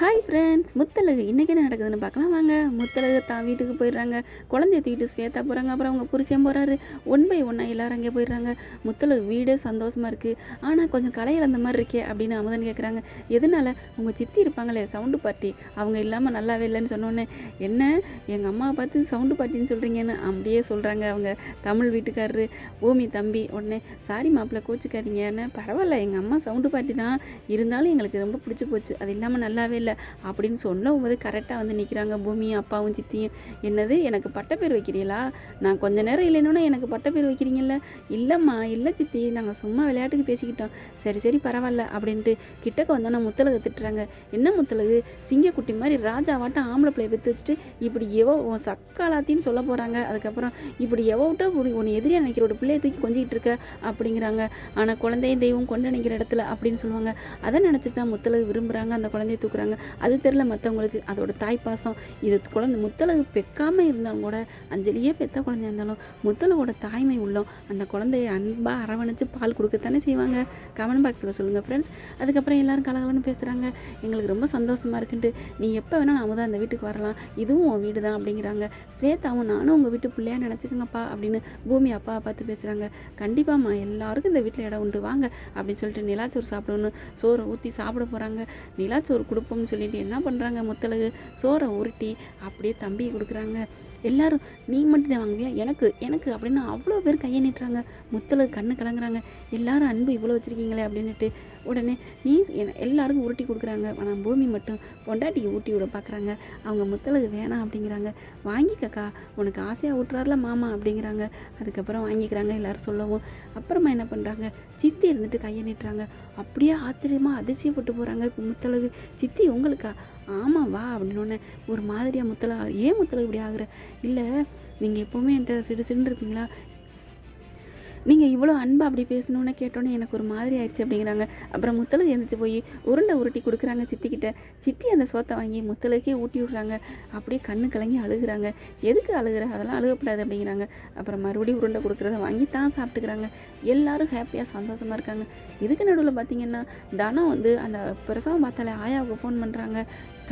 Hi friends Muthazhagu இன்றைக்கி என்ன நடக்குதுன்னு பார்க்கலாம். வாங்க முத்தழகு தான் வீட்டுக்கு போயிடுறாங்க. குழந்தைய தூக்கிட்டு ஸ்வேதா போகிறாங்க அப்புறம் அவங்க புருஷன் போகிறாரு ஒன் பை ஒன்னாக எல்லோரும் அங்கே போயிடுறாங்க. முத்தலகு வீடே சந்தோஷமாக இருக்குது ஆனால் கொஞ்சம் களை இழந்த மாதிரி இருக்கே அப்படின்னு அமுதன் கேட்குறாங்க எதனால? உங்கள் சித்தி இருப்பாங்களே சவுண்டு பார்ட்டி அவங்க இல்லாமல் நல்லாவே இல்லைன்னு சொன்னோன்னே என்ன? எங்கள் அம்மாவை பார்த்து சவுண்டு பார்ட்டின்னு சொல்கிறீங்கன்னு அப்படியே சொல்கிறாங்க அவங்க தமிழ் வீட்டுக்காரரு. பூமி தம்பி உடனே சாரி மாப்பிள்ளை கோச்சிக்காதீங்கன்னு பரவாயில்ல எங்கள் அம்மா சவுண்டு பார்ட்டி தான். இருந்தாலும் எங்களுக்கு ரொம்ப பிடிச்சி போச்சு. அது இல்லாமல் நல்லாவே இல்லை. அப்படின்னு சொல்லும் போது கரெக்டாக வந்து நிற்கிறாங்க பூமியும் அப்பாவும் சித்தியும். என்னது எனக்கு பட்டப்பேர் வைக்கிறீங்களா? நான் கொஞ்ச நேரம் இல்லைன்னா எனக்கு பட்டப்பேர் வைக்கிறீங்கல்ல? இல்லைம்மா இல்லை சித்தி நாங்கள் சும்மா விளையாட்டுக்கு பேசிக்கிட்டோம். சரி சரி பரவாயில்ல அப்படின்ட்டு கிட்டக்க வந்தோன்னா முத்தலகு திட்டுறாங்க. என்ன முத்தலகு சிங்கக்குட்டி மாதிரி ராஜாவாட்டம் ஆம்பளை பிள்ளைய பெற்று வச்சுட்டு இப்படி எவோ உன் சக்காலாத்தின்னு சொல்ல போகிறாங்க அதுக்கப்புறம் இப்படி எவோட்டோ இப்படி உன்னை எதிரியாக நினைக்கிற ஒரு பிள்ளையை தூக்கி கொஞ்சிக்கிட்டு இருக்க அப்படிங்கிறாங்க. ஆனால் குழந்தையும் தெய்வம் கொண்டு நினைக்கிற இடத்துல அப்படின்னு சொல்லுவாங்க. அதை நினச்சி தான் முத்தலகு விரும்புகிறாங்க அந்த குழந்தைய தூக்குறாங்க. அது தெரில மற்றவங்களுக்கு அதோட தாய் பாசம் இது குழந்தை முத்தலகு பெக்காமல் இருந்தாலும் கூட அஞ்சலியே பெத்த குழந்தையா இருந்தாலும் முத்தலகோட தாய்மை உள்ளம் அந்த குழந்தைய அன்பாக அரவணைச்சு பால் கொடுக்கத்தானே செய்வாங்க. கமெண்ட் பாக்ஸில் சொல்லுங்கள் ஃப்ரெண்ட்ஸ் அதுக்கப்புறம் எல்லோரும் கலகலன்னு பேசுகிறாங்க எங்களுக்கு ரொம்ப சந்தோஷமாக இருக்குன்ட்டு நீ எப்போ வேணால் தான் அந்த வீட்டுக்கு வரலாம். இதுவும் உன் வீடு தான் அப்படிங்கிறாங்க. ஸ்வேதாவும் நானும் உங்கள் வீட்டு பிள்ளையாக நினச்சிக்கோங்கப்பா அப்படின்னு பூமி அப்பாவை பார்த்து பேசுகிறாங்க கண்டிப்பாம்மா எல்லாருக்கும் இந்த வீட்டில் இடம் உண்டு. வாங்க அப்படின்னு சொல்லிட்டு நிலாச்சோறு சாப்பிடணும் சோறு ஊற்றி சாப்பிட போகிறாங்க நிலாச்சோறு கொடுப்போம்னு சொல்லிட்டு என்ன பண்ணுறாங்க முத்தழகு? சோறை உருட்டி அப்படியே தம்பி கொடுக்குறாங்க. எல்லாரும் நீ மட்டும் தான் வாங்குவியா? எனக்கு எனக்கு அப்படின்னு அவ்வளோ பேர் கையை நீட்டுறாங்க. முத்தலகு கண்ணு கலங்குறாங்க. எல்லாரும் அன்பு இவ்வளோ வச்சுருக்கீங்களே அப்படின்னுட்டு உடனே நீ எல்லாருக்கும் உருட்டி கொடுக்குறாங்க. ஆனால் பூமி மட்டும் பொண்டாட்டிக்கு ஊட்டி விட பார்க்குறாங்க. அவங்க முத்தலகு வேணாம் அப்படிங்கிறாங்க. வாங்கிக்கக்கா உனக்கு ஆசையாக ஊட்டுறாருல மாமா அப்படிங்கிறாங்க. அதுக்கப்புறம் வாங்கிக்கிறாங்க எல்லாரும் சொல்லவும். அப்புறமா என்ன பண்ணுறாங்க சித்தி இருந்துட்டு கையை நீட்டுறாங்க. அப்படியே ஆச்சரியமாக அதிசயப்பட்டு போகிறாங்க முத்தலகு சித்தி உங்களுக்கா ஆமாம் வா அப்படின்னோடனே ஒரு மாதிரியாக முத்தலா ஏன் முத்தலகு இப்படி ஆகுற? இல்லை நீங்கள் எப்போவுமே என்கிட்ட சிடு சிடுன்னு இருப்பீங்களா? நீங்கள் இவ்வளோ அன்பு அப்படி பேசணுன்னு கேட்டோன்னே எனக்கு ஒரு மாதிரி ஆயிடுச்சு அப்படிங்கிறாங்க. அப்புறம் முத்தலுக்கு எழுந்திரிச்சு போய் உருண்டை உருட்டி கொடுக்குறாங்க சித்திக்கிட்ட. சித்தி அந்த சோத்தை வாங்கி முத்தலுக்கே ஊட்டி விட்றாங்க. அப்படியே கண்ணு கலங்கி அழுகுறாங்க. எதுக்கு அழுகுற? அதெல்லாம் அழுகப்படாது அப்படிங்கிறாங்க. அப்புறம் மறுபடியும் உருண்டை கொடுக்குறத வாங்கி தான் சாப்பிட்டுக்கிறாங்க. எல்லாரும் ஹாப்பியாக சந்தோஷமாக இருக்காங்க. இதுக்கு நடுவில் பார்த்தீங்கன்னா தனம் வந்து அந்த பிரசவம் பார்த்தாலே ஆயாவுக்கு ஃபோன் பண்ணுறாங்க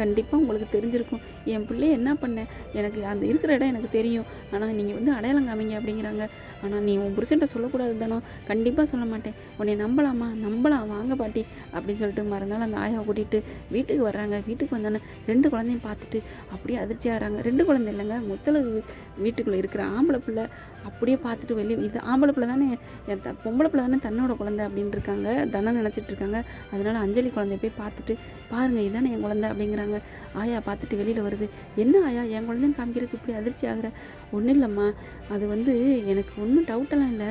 கண்டிப்பாக உங்களுக்கு தெரிஞ்சிருக்கும். என் பிள்ளைய என்ன பண்ணேன் எனக்கு அந்த இருக்கிற இடம் எனக்கு தெரியும். ஆனால் நீங்கள் வந்து அடையாளம் காமிங்க அப்படிங்கிறாங்க. ஆனால் நீ உன் புருஷன்ட்ட சொல்லக்கூடாது தானோ கண்டிப்பாக சொல்ல மாட்டேன். உன்னை நம்பலாமா? நம்பலாம் வாங்க பாட்டி. அப்படின்னு சொல்லிட்டு மறுநாள் அந்த ஆயாவை கூட்டிகிட்டு வீட்டுக்கு வர்றாங்க. வீட்டுக்கு வந்தோன்னே ரெண்டு குழந்தையும் பார்த்துட்டு அப்படியே அதிர்ச்சி ஆகிறாங்க. ரெண்டு குழந்தை இல்லைங்க. முத்தலு வீட்டுக்குள்ளே இருக்கிற ஆம்பளை பிள்ளை அப்படியே பார்த்துட்டு வெளியே இது ஆம்பளை பிள்ளை தானே? என் த பொம்பளை பிள்ளை தானே தன்னோட குழந்தை அப்படின்னு இருக்காங்க. தனம் நினச்சிட்டு இருக்காங்க. அதனால அஞ்சலி குழந்தைய போய் பார்த்துட்டு பாருங்க இதானே என் குழந்தை அப்படிங்கிறாங்க. ஆயா பார்த்துட்டு வெளியில் வருது. என்ன ஆயா? என் குழந்தைன்னு காமிக்கிறதுக்கு இப்படி அதிர்ச்சி ஆகுற? ஒன்றும் இல்லைம்மா. அது வந்து எனக்கு ஒன்றும் டவுட்டெல்லாம் இல்லை.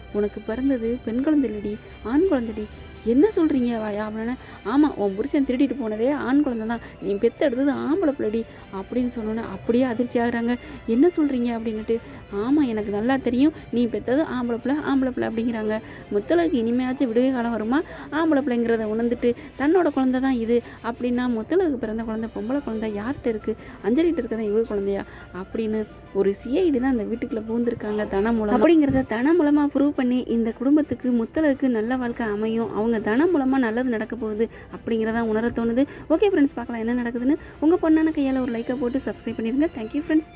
உனக்கு பிறந்தது பெண் குழந்தைலடி ஆண் குழந்தைடி. என்ன சொல்கிறீங்க வாயா அப்படின்னா ஆமாம் உன் புருஷன் திருடிட்டு போனதே ஆண் குழந்தை தான் நீ பெத்த எடுத்தது ஆம்பளை பிள்ளடி அப்படின்னு சொன்னோன்னே அப்படியே அதிர்ச்சி ஆகுறாங்க. என்ன சொல்கிறீங்க அப்படின்னுட்டு. ஆமாம் எனக்கு நல்லா தெரியும். நீ பெத்தது ஆம்பளை பிள்ளை ஆம்பளை பிள்ளை அப்படிங்கிறாங்க. முத்தலகு இனிமையாச்சும் விடுகை காலம் வருமா? ஆம்பளை பிள்ளைங்கிறத உணர்ந்துட்டு தன்னோட குழந்தை தான் இது அப்படின்னா முத்தலகு பிறந்த குழந்தை பொம்பளை குழந்தை யார்கிட்ட இருக்குது அஞ்சலிட்டு இருக்கதான் இவ குழந்தையா? அப்படின்னு ஒரு சிஐடி தான் அந்த வீட்டுக்குள்ளே பூந்திருக்காங்க தன மூலம் அப்படிங்கிறத தன மூலமாக ப்ரூவ் பண்ணி இந்த குடும்பத்துக்கு முத்தலுக்கு நல்ல வாழ்க்கை அமையும். அவங்க தனம் மூலமாக நல்லது நடக்க போகுது அப்படிங்கிறத உணர தோணுது. ஓகே ஃப்ரெண்ட்ஸ் பார்க்கலாம் என்ன நடக்குதுன்னு. உங்கள் பொண்ணான கையால் ஒரு லைக்கை போட்டு சப்ஸ்கிரைப் பண்ணிடுங்க. Thank you friends